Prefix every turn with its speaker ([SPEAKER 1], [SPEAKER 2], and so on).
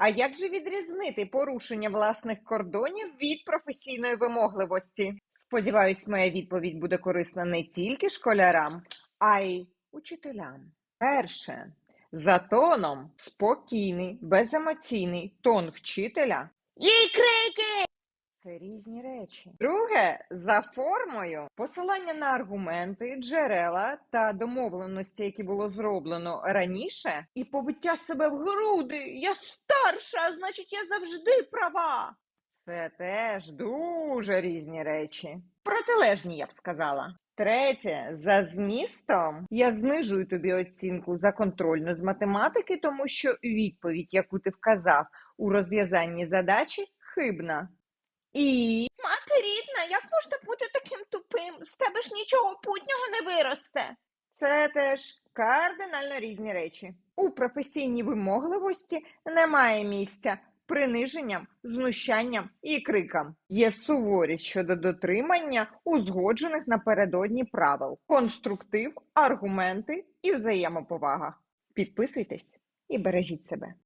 [SPEAKER 1] А як же відрізнити порушення власних кордонів від професійної вимогливості? Сподіваюсь, моя відповідь буде корисна не тільки школярам, а й учителям. Перше. За тоном спокійний, беземоційний тон вчителя. Їй крики! Це різні речі. Друге, за формою посилання на аргументи, джерела та домовленості, які було зроблено раніше, і побиття себе в груди. Я старша, значить, я завжди права. Це теж дуже різні речі. Протилежні, я б сказала. Третє, за змістом я знижую тобі оцінку за контрольну з математики, тому що відповідь, яку ти вказав у розв'язанні задачі, хибна. І мати рідна, як можна бути таким тупим? З тебе ж нічого путнього не виросте. Це теж кардинально різні речі. У професійній вимогливості немає місця приниженням, знущанням і крикам. Є суворість щодо дотримання узгоджених напередодні правил, конструктив, аргументи і взаємоповага. Підписуйтесь і бережіть себе.